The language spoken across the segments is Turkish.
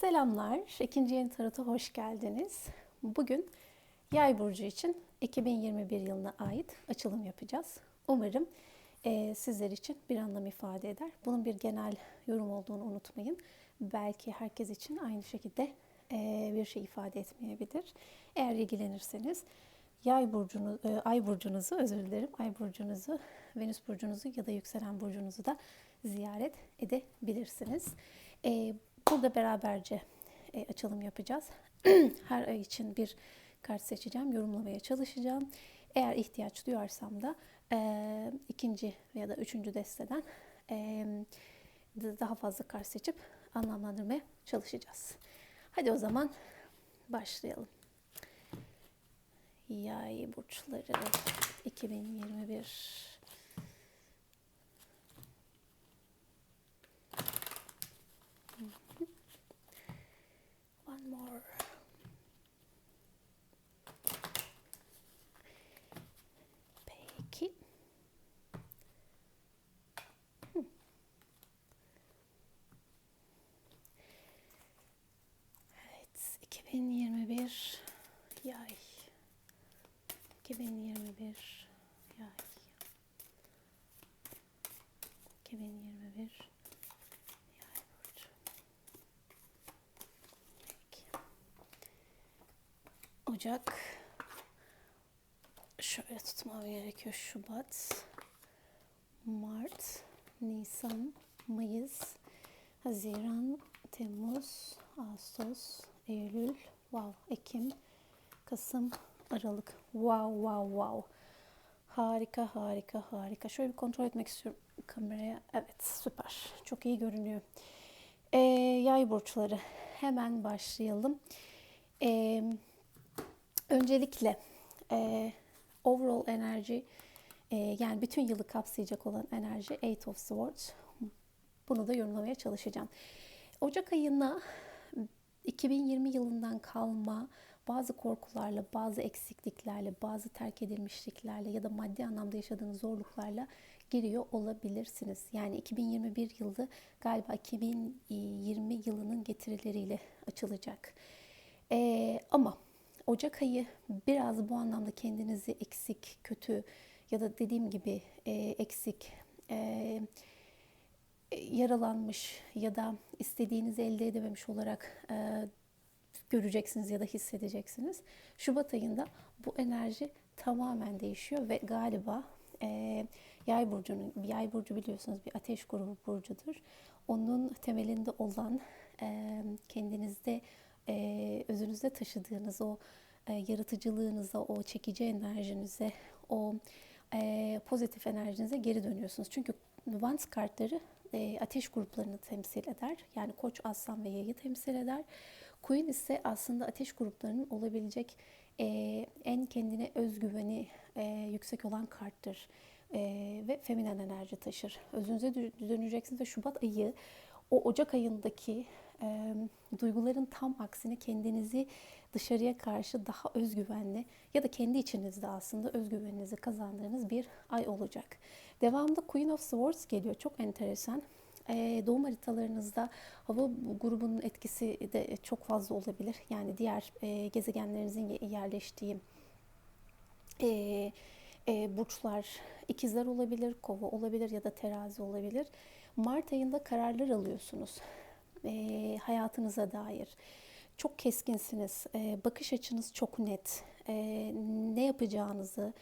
Selamlar. İkinci yeni tarota hoş geldiniz. Bugün Yay burcu için 2021 yılına ait açılım yapacağız. Umarım e, sizler için bir anlam ifade eder. Bunun bir genel yorum olduğunu unutmayın. Belki herkes için aynı şekilde e, bir şey ifade etmeyebilir. Eğer ilgilenirseniz Yay burcunu, e, ay burcunuzu, özür dilerim, ay burcunuzu, Venüs burcunuzu ya da yükselen burcunuzu da ziyaret edebilirsiniz. E, burada beraberce e, açılım yapacağız. Her ay için bir kart seçeceğim, yorumlamaya çalışacağım. Eğer ihtiyaç duyarsam da e, ikinci ya da üçüncü desteden e, daha fazla kart seçip anlamlandırmaya çalışacağız. Hadi o zaman başlayalım. Yay burçları 2021 One more. Peki. Hmm. Evet, 2021 yay. 2021 yay. 2021 yay burcu. Peki. Ocak. Şöyle tutmam gerekiyor. Şubat, Mart, Nisan, Mayıs, Haziran, Temmuz, Ağustos, Eylül, wow, Ekim, Kasım, Aralık. Wow, wow, wow. Harika, harika, harika. Şöyle bir kontrol etmek istiyorum kameraya. Evet, süper. Çok iyi görünüyor. Ee, yay burçları. Hemen başlayalım. Ee, öncelikle e, overall enerji, e, yani bütün yılı kapsayacak olan enerji Eight of Swords. Bunu da yorumlamaya çalışacağım. Ocak ayına 2020 yılından kalma bazı korkularla, bazı eksikliklerle, bazı terk edilmişliklerle ya da maddi anlamda yaşadığınız zorluklarla giriyor olabilirsiniz. Yani 2021 yılı galiba 2020 yılının getirileriyle açılacak. Ee, ama Ocak ayı biraz bu anlamda kendinizi eksik, kötü ya da dediğim gibi e, eksik, e, yaralanmış ya da istediğinizi elde edememiş olarak e, göreceksiniz ya da hissedeceksiniz. Şubat ayında bu enerji tamamen değişiyor ve galiba e, yay burcunun, yay burcu biliyorsunuz bir ateş grubu burcudur. Onun temelinde olan e, kendinizde, e, özünüzde taşıdığınız o e, yaratıcılığınıza, o çekici enerjinize, o e, pozitif enerjinize geri dönüyorsunuz. Çünkü Wands kartları e, ateş gruplarını temsil eder. Yani koç, aslan ve yayı temsil eder. Queen ise aslında ateş gruplarının olabilecek e, en kendine özgüveni e, yüksek olan karttır. E, ve feminen enerji taşır. Özünüze döneceksiniz ve Şubat ayı o Ocak ayındaki e, duyguların tam aksine kendinizi dışarıya karşı daha özgüvenli ya da kendi içinizde aslında özgüveninizi kazandığınız bir ay olacak. Devamında Queen of Swords geliyor. Çok enteresan. Ee, doğum haritalarınızda hava grubunun etkisi de çok fazla olabilir. Yani diğer e, gezegenlerinizin yerleştiği e, e, burçlar ikizler olabilir, kova olabilir ya da terazi olabilir. Mart ayında kararlar alıyorsunuz e, hayatınıza dair. Çok keskinsiniz, bakış açınız çok net. Ne yapacağınızı,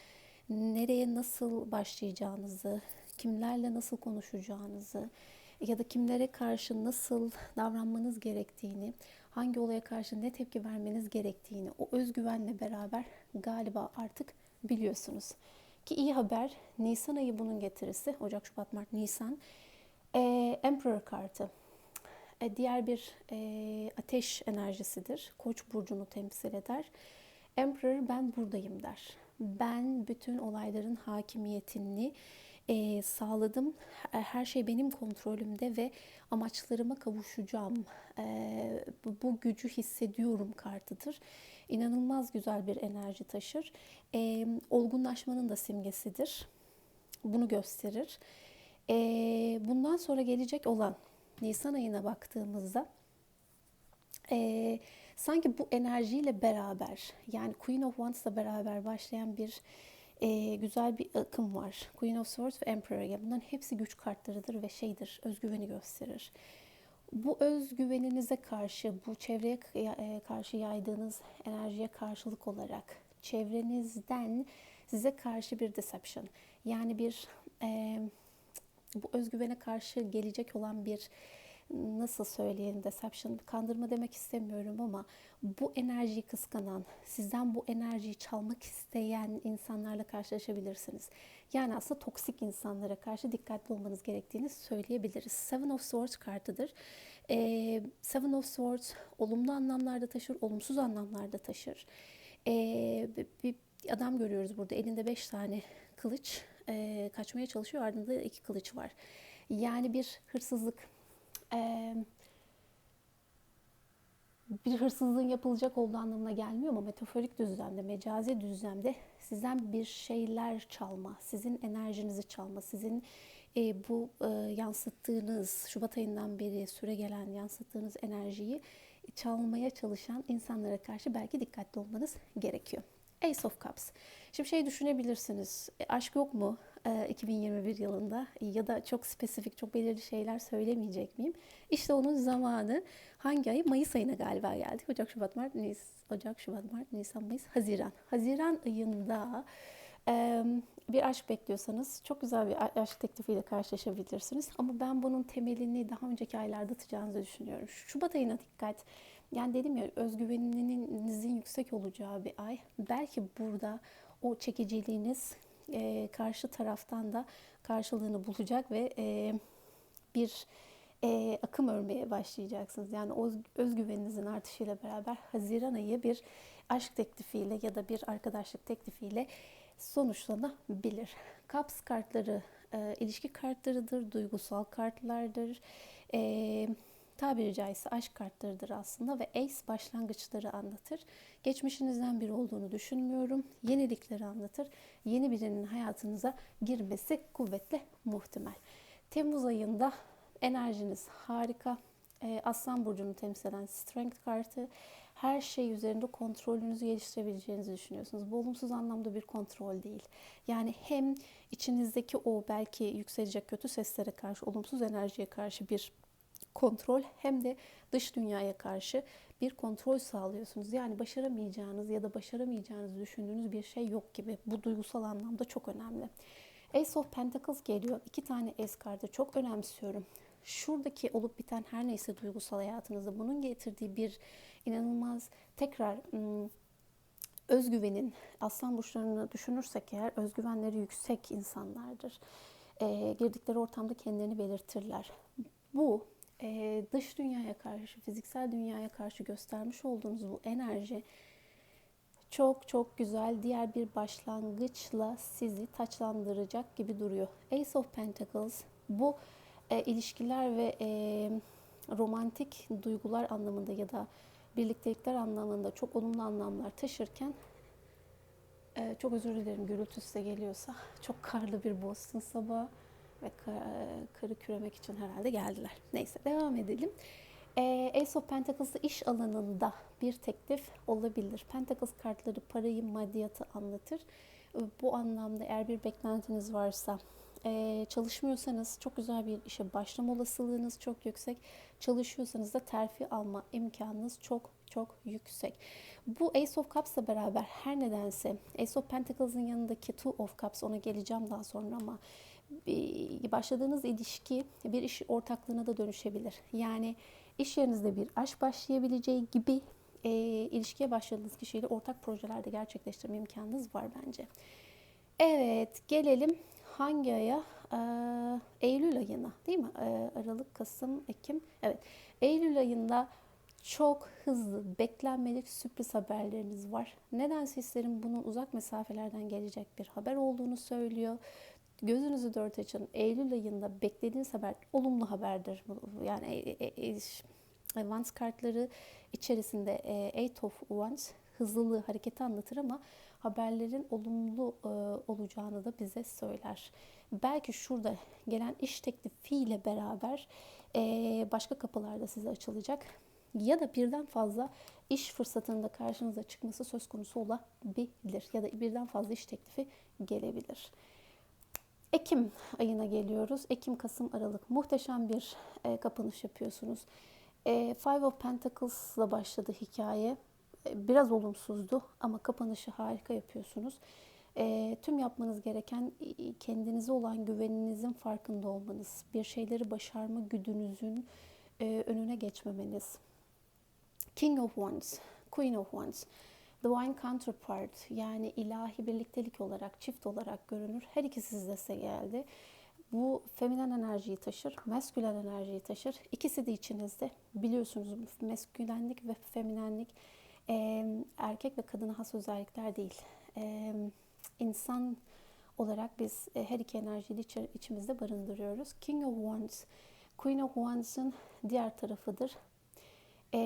nereye nasıl başlayacağınızı, kimlerle nasıl konuşacağınızı ya da kimlere karşı nasıl davranmanız gerektiğini, hangi olaya karşı ne tepki vermeniz gerektiğini o özgüvenle beraber galiba artık biliyorsunuz. Ki iyi haber Nisan ayı bunun getirisi. Ocak, Şubat, Mart, Nisan. Ee, Emperor kartı. Ee, diğer bir e, ateş enerjisidir. Koç burcunu temsil eder. Emperor ben buradayım der. Ben bütün olayların hakimiyetini e, sağladım. Her şey benim kontrolümde ve amaçlarıma kavuşacağım. E, bu, gücü hissediyorum kartıdır. İnanılmaz güzel bir enerji taşır. E, olgunlaşmanın da simgesidir. Bunu gösterir. E, bundan sonra gelecek olan Nisan ayına baktığımızda Ee, sanki bu enerjiyle beraber yani Queen of Wands'la beraber başlayan bir e, güzel bir akım var. Queen of Swords ve Emperor. Yani bunların hepsi güç kartlarıdır ve şeydir, özgüveni gösterir. Bu özgüveninize karşı, bu çevreye e, karşı yaydığınız enerjiye karşılık olarak çevrenizden size karşı bir deception, yani bir e, bu özgüvene karşı gelecek olan bir nasıl söyleyelim deception kandırma demek istemiyorum ama bu enerjiyi kıskanan, sizden bu enerjiyi çalmak isteyen insanlarla karşılaşabilirsiniz. Yani aslında toksik insanlara karşı dikkatli olmanız gerektiğini söyleyebiliriz. Seven of Swords kartıdır. Ee, Seven of Swords olumlu anlamlarda taşır, olumsuz anlamlarda taşır. Ee, bir adam görüyoruz burada elinde beş tane kılıç e, kaçmaya çalışıyor ardında iki kılıç var. Yani bir hırsızlık, e, bir hırsızlığın yapılacak olduğu anlamına gelmiyor ama metaforik düzlemde, mecazi düzlemde sizden bir şeyler çalma, sizin enerjinizi çalma, sizin e, bu e, yansıttığınız Şubat ayından beri süre gelen yansıttığınız enerjiyi çalmaya çalışan insanlara karşı belki dikkatli olmanız gerekiyor. Ace of Cups. Şimdi şey düşünebilirsiniz. E, aşk yok mu 2021 yılında ya da çok spesifik, çok belirli şeyler söylemeyecek miyim? İşte onun zamanı hangi ay? Mayıs ayına galiba geldi. Ocak, Şubat, Mart, Nis, Ocak, Şubat, Mart, Nisan, Mayıs, Haziran. Haziran ayında e, bir aşk bekliyorsanız çok güzel bir aşk teklifiyle karşılaşabilirsiniz. Ama ben bunun temelini daha önceki aylarda atacağınızı düşünüyorum. Şubat ayına dikkat. Yani dedim ya özgüveninizin yüksek olacağı bir ay. Belki burada o çekiciliğiniz e, karşı taraftan da karşılığını bulacak ve e, bir e, akım örmeye başlayacaksınız. Yani o özgüveninizin artışıyla beraber Haziran ayı bir aşk teklifiyle ya da bir arkadaşlık teklifiyle sonuçlanabilir. Kaps kartları e, ilişki kartlarıdır, duygusal kartlardır. E, tabiri caizse aşk kartlarıdır aslında ve Ace başlangıçları anlatır. Geçmişinizden biri olduğunu düşünmüyorum. Yenilikleri anlatır. Yeni birinin hayatınıza girmesi kuvvetle muhtemel. Temmuz ayında enerjiniz harika. Ee, Aslan burcunu temsil eden Strength kartı her şey üzerinde kontrolünüzü geliştirebileceğinizi düşünüyorsunuz. Bu olumsuz anlamda bir kontrol değil. Yani hem içinizdeki o belki yükselecek kötü seslere karşı, olumsuz enerjiye karşı bir kontrol hem de dış dünyaya karşı bir kontrol sağlıyorsunuz. Yani başaramayacağınız ya da başaramayacağınızı düşündüğünüz bir şey yok gibi. Bu duygusal anlamda çok önemli. Ace of Pentacles geliyor. İki tane Ace kartı çok önemsiyorum. Şuradaki olup biten her neyse duygusal hayatınızda bunun getirdiği bir inanılmaz tekrar özgüvenin aslan burçlarını düşünürsek eğer özgüvenleri yüksek insanlardır. E, girdikleri ortamda kendilerini belirtirler. Bu e, dış dünyaya karşı, fiziksel dünyaya karşı göstermiş olduğunuz bu enerji çok çok güzel diğer bir başlangıçla sizi taçlandıracak gibi duruyor. Ace of Pentacles bu e, ilişkiler ve e, romantik duygular anlamında ya da birliktelikler anlamında çok olumlu anlamlar taşırken e, çok özür dilerim gürültü size geliyorsa çok karlı bir Boston sabahı ve karı küremek için herhalde geldiler. Neyse devam edelim. E, Ace of Pentacles'da iş alanında bir teklif olabilir. Pentacles kartları parayı, maddiyatı anlatır. Bu anlamda eğer bir beklentiniz varsa, e, çalışmıyorsanız çok güzel bir işe başlama olasılığınız çok yüksek. Çalışıyorsanız da terfi alma imkanınız çok çok yüksek. Bu Ace of Cups'la beraber her nedense Ace of Pentacles'ın yanındaki Two of Cups ona geleceğim daha sonra ama başladığınız ilişki bir iş ortaklığına da dönüşebilir. Yani iş yerinizde bir aşk başlayabileceği gibi e, ilişkiye başladığınız kişiyle ortak projelerde gerçekleştirme imkanınız var bence. Evet gelelim hangi aya? Ee, Eylül ayına değil mi? Ee, Aralık, Kasım, Ekim. Evet. Eylül ayında çok hızlı, beklenmedik sürpriz haberleriniz var. Nedense hislerim bunun uzak mesafelerden gelecek bir haber olduğunu söylüyor. Gözünüzü dört açın. Eylül ayında beklediğiniz haber olumlu haberdir. Yani e, e, e, Wands kartları içerisinde Eight of Wands hızlılığı, hareketi anlatır ama haberlerin olumlu olacağını da bize söyler. Belki şurada gelen iş teklifiyle beraber başka kapılar da size açılacak. ya da birden fazla iş fırsatının da karşınıza çıkması söz konusu olabilir ya da birden fazla iş teklifi gelebilir. Ekim ayına geliyoruz. Ekim, Kasım, Aralık muhteşem bir e, kapanış yapıyorsunuz. E, Five of Pentacles'la başladı hikaye. E, biraz olumsuzdu ama kapanışı harika yapıyorsunuz. E, tüm yapmanız gereken kendinize olan güveninizin farkında olmanız, bir şeyleri başarma güdünüzün e, önüne geçmemeniz. King of Wands, Queen of Wands, Divine Counterpart yani ilahi birliktelik olarak, çift olarak görünür. Her ikisi size geldi. Bu feminen enerjiyi taşır, meskülen enerjiyi taşır. İkisi de içinizde. Biliyorsunuz meskülenlik ve feminenlik e, erkek ve kadına has özellikler değil. E, insan olarak biz e, her iki enerjiyi iç, içimizde barındırıyoruz. King of Wands, Queen of Wands'ın diğer tarafıdır. E,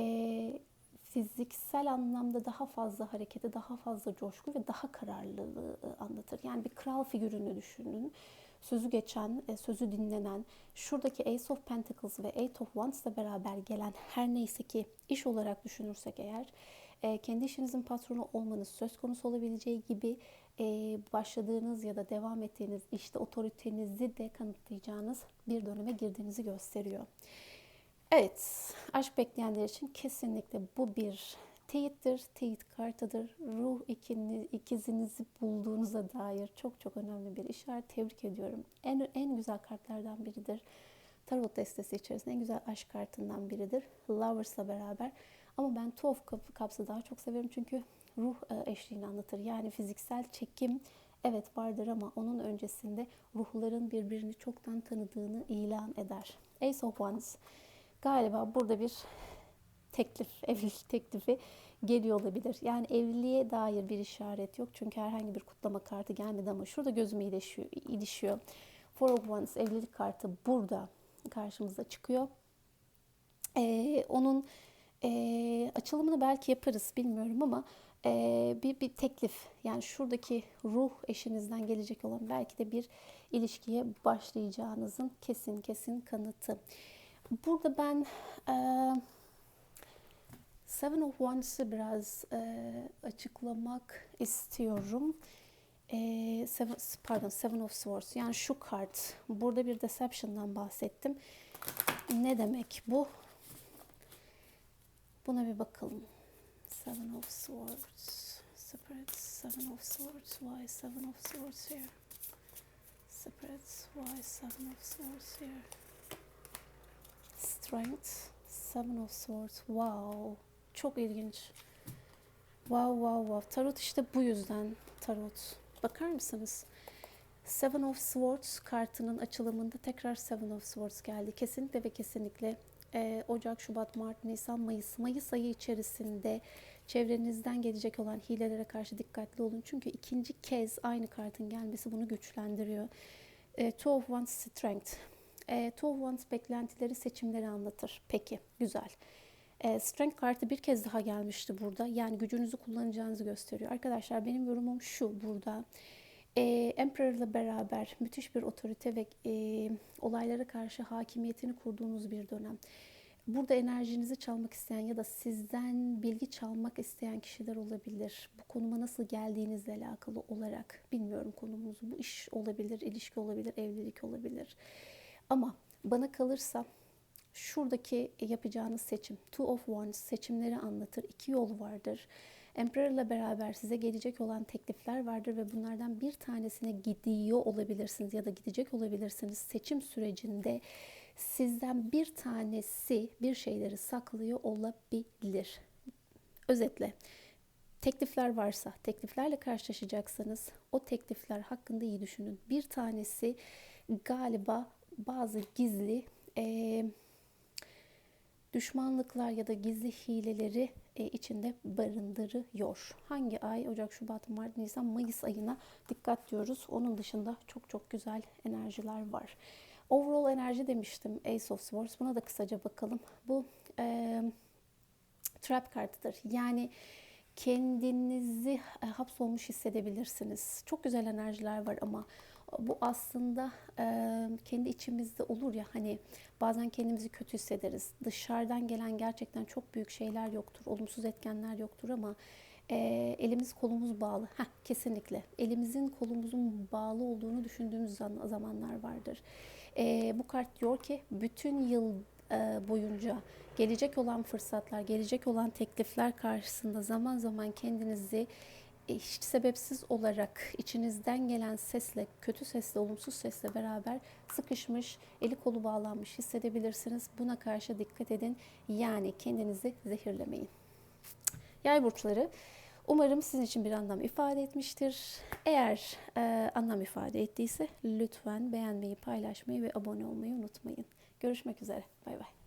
fiziksel anlamda daha fazla hareketi, daha fazla coşku ve daha kararlılığı anlatır. Yani bir kral figürünü düşünün. Sözü geçen, e, sözü dinlenen, şuradaki Ace of Pentacles ve Eight of Wands ile beraber gelen her neyse ki iş olarak düşünürsek eğer, e, kendi işinizin patronu olmanız söz konusu olabileceği gibi e, başladığınız ya da devam ettiğiniz işte otoritenizi de kanıtlayacağınız bir döneme girdiğinizi gösteriyor. Evet, aşk bekleyenler için kesinlikle bu bir teyittir, teyit kartıdır. Ruh ikiniz, ikizinizi bulduğunuza dair çok çok önemli bir işaret. Tebrik ediyorum. En, en güzel kartlardan biridir. Tarot destesi içerisinde en güzel aşk kartından biridir. Lovers'la beraber. Ama ben Two of Cups'ı daha çok severim çünkü ruh e, eşliğini anlatır. Yani fiziksel çekim evet vardır ama onun öncesinde ruhların birbirini çoktan tanıdığını ilan eder. Ace of Wands galiba burada bir teklif, evlilik teklifi geliyor olabilir. Yani evliliğe dair bir işaret yok. Çünkü herhangi bir kutlama kartı gelmedi ama şurada gözüme ilişiyor. ilişiyor. Four of Wands evlilik kartı burada karşımıza çıkıyor. Ee, onun e, açılımını belki yaparız bilmiyorum ama e, bir, bir teklif yani şuradaki ruh eşinizden gelecek olan belki de bir ilişkiye başlayacağınızın kesin kesin kanıtı. Burada ben e, Seven of Wands'ı biraz e, açıklamak istiyorum. E, seven, pardon, Seven of Swords. Yani şu kart. Burada bir deception'dan bahsettim. Ne demek bu? Buna bir bakalım. Seven of Swords. Separate Seven of Swords. Why Seven of Swords here? Separate. Why Seven of Swords here? Strength. Seven of Swords. Wow. Çok ilginç. Wow wow wow. Tarot işte bu yüzden tarot. Bakar mısınız? Seven of Swords kartının açılımında tekrar Seven of Swords geldi. Kesinlikle ve kesinlikle e, Ocak, Şubat, Mart, Nisan, Mayıs, Mayıs ayı içerisinde çevrenizden gelecek olan hilelere karşı dikkatli olun. Çünkü ikinci kez aynı kartın gelmesi bunu güçlendiriyor. E, Two of Wands Strength. E, Two Wands beklentileri, seçimleri anlatır. Peki, güzel. E, Strength kartı bir kez daha gelmişti burada. Yani gücünüzü kullanacağınızı gösteriyor. Arkadaşlar benim yorumum şu burada. E, Emperor ile beraber müthiş bir otorite ve e, olaylara karşı hakimiyetini kurduğunuz bir dönem. Burada enerjinizi çalmak isteyen ya da sizden bilgi çalmak isteyen kişiler olabilir. Bu konuma nasıl geldiğinizle alakalı olarak bilmiyorum konumuzu. Bu iş olabilir, ilişki olabilir, evlilik olabilir. Ama bana kalırsa şuradaki yapacağınız seçim, two of wands seçimleri anlatır. İki yol vardır. Emperor ile beraber size gelecek olan teklifler vardır ve bunlardan bir tanesine gidiyor olabilirsiniz ya da gidecek olabilirsiniz. Seçim sürecinde sizden bir tanesi bir şeyleri saklıyor olabilir. Özetle teklifler varsa, tekliflerle karşılaşacaksanız o teklifler hakkında iyi düşünün. Bir tanesi galiba bazı gizli e, düşmanlıklar ya da gizli hileleri e, içinde barındırıyor. Hangi ay? Ocak, Şubat, Mart, Nisan, Mayıs ayına dikkat diyoruz. Onun dışında çok çok güzel enerjiler var. Overall enerji demiştim Ace of Swords. Buna da kısaca bakalım. Bu e, trap kartıdır. Yani kendinizi e, hapsolmuş hissedebilirsiniz. Çok güzel enerjiler var ama Bu aslında e, kendi içimizde olur ya hani bazen kendimizi kötü hissederiz. Dışarıdan gelen gerçekten çok büyük şeyler yoktur, olumsuz etkenler yoktur ama e, elimiz kolumuz bağlı. Heh, kesinlikle. Elimizin kolumuzun bağlı olduğunu düşündüğümüz zamanlar vardır. E, bu kart diyor ki bütün yıl boyunca gelecek olan fırsatlar, gelecek olan teklifler karşısında zaman zaman kendinizi hiç sebepsiz olarak içinizden gelen sesle, kötü sesle, olumsuz sesle beraber sıkışmış, eli kolu bağlanmış hissedebilirsiniz. Buna karşı dikkat edin. Yani kendinizi zehirlemeyin. Yay burçları umarım sizin için bir anlam ifade etmiştir. Eğer e, anlam ifade ettiyse lütfen beğenmeyi, paylaşmayı ve abone olmayı unutmayın. Görüşmek üzere. Bay bay.